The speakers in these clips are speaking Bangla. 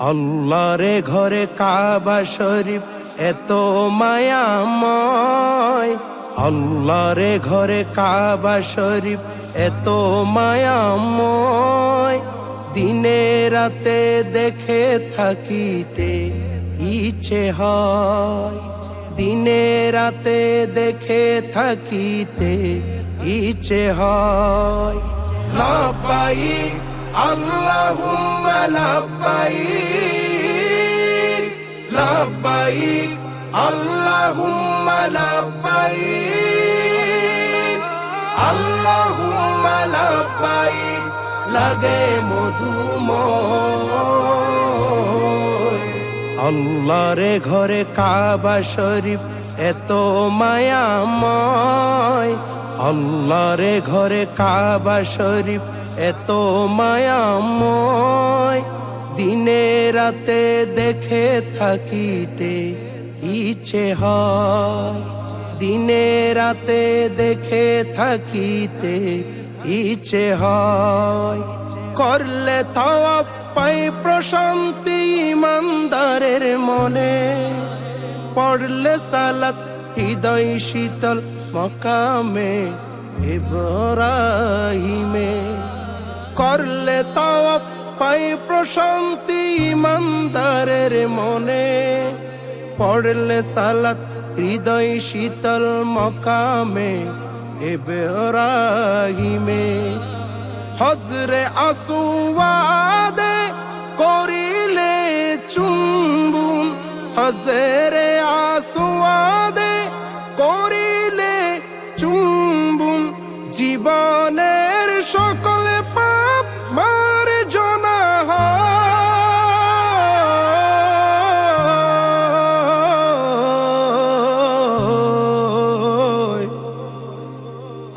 আল্লাহরে ঘরে কাবা শরীফ, এত মায়াময়। আল্লাহরে ঘরে কাবা শরীফ, এত মায়াময়। দিনে রাতে দেখে থাকিতে ইচ্ছে হয়। দিনে রাতে দেখে থাকিতে ইচ্ছে হয়। লাব্বাইক লাব্বাইক আল্লাহুম্মা লাব্বাইক আল্লাহুম্মা লাব্বাইক, লাগে মধুময় আল্লাহরে ঘরে কাবা শরীফ, এত মায়াময়। আল্লাহরে ঘরে কাবা শরীফ এত মায়াময় দিনে রাতে দেখে থাকিতে ইচ্ছে হয়। দিনে রাতে দেখে থাকিতে ইচ্ছে হয়। করলে তাওয়াফ পাই প্রশান্তি ইমানদারের মনে। পড়লে সালাত, হৃদয় শীতল মকামে ইব্রাহিমে করলে তাওয়াফ পাই প্রশান্তি ইমানদারের মনে। পড়লে সালাত হৃদয় শীতল মকামে ইব্রাহিমে। হজরে আসুয়াদে করিলে চুম্বুন, হজরে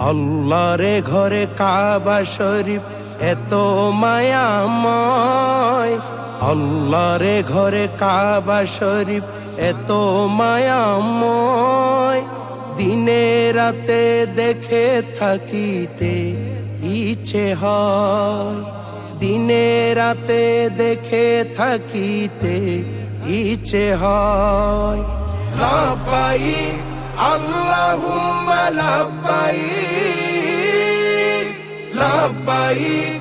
আল্লাহরে ঘরে কাবা শরীফ, এত মায়াময়। আল্লাহরে ঘরে কাবা শরীফ, এত মায়াময়। দিনে রাতে দেখে থাকিতে ইচ্ছে হয়। দিনে রাতে দেখে থাকিতে ইচ্ছে হয়। আল্লাহুম্মা লাব্বাইক লাব্বাইক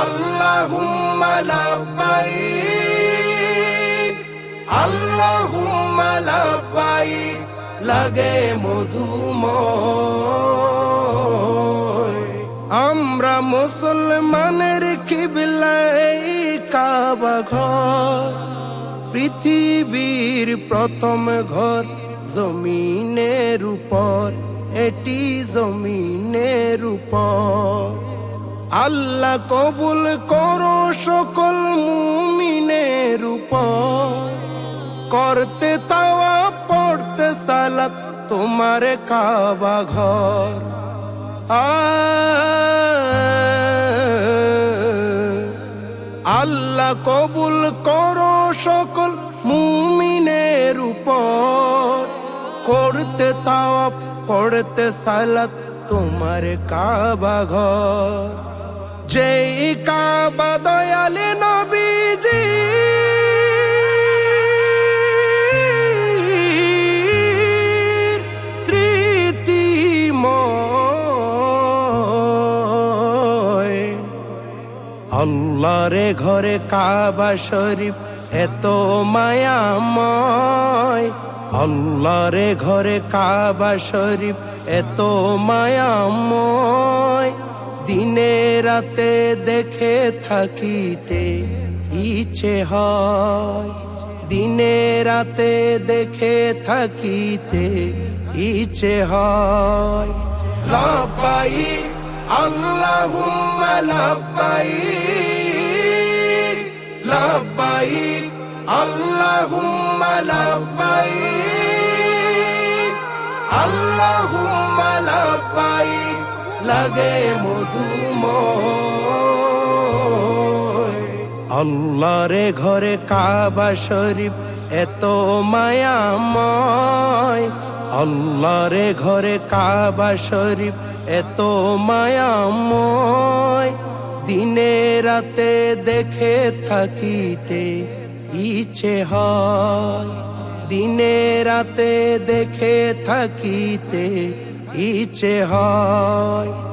আল্লাহুম্মা লাব্বাইক আল্লাহুম্মা লাব্বাইক লাগে মধুময় আমরা মুসলমানের কিবলাই কাবা ঘর। পৃথিবীর প্রথম ঘর জমিনের উপর, এটি জমিনের উপর। আল্লাহ কবুল করো সকল মুমিনের উপর। করতে তাওয়া, পড়তে সালাত, তোমার কাবা ঘর। আল্লাহ কবুল করো সকল মুমিনের উপর করতে তাওয়াফ, পড়তে সালাত তোমার কাবা ঘর। যেই কাবা দয়ালে নবীজি আল্লাহরে ঘরে কাবা শরীফ এত মায়াময়। আল্লাহরে ঘরে কাবা শরীফ, এত মায়াময়। দিনে রাতে দেখে থাকিতে ইচ্ছে হয়। দিনে রাতে দেখে থাকিতে ইচ্ছে হয়। লাব্বাইক আল্লাহুম্মা লাব্বাইক লাব্বাইক, আল্লাহুম্মা লাব্বাইক আল্লাহুম্মা লাব্বাইক, লাগে মধুময় আল্লাহরে ঘরে কাবা শরীফ এত মায়াময়। আল্লাহরে ঘরে কাবা শরীফ এত মায়াময়। দিনে রাতে দেখে থাকিতে ইচ্ছে হয়। দিনে রাতে দেখে থাকিতে ইচ্ছে হয়।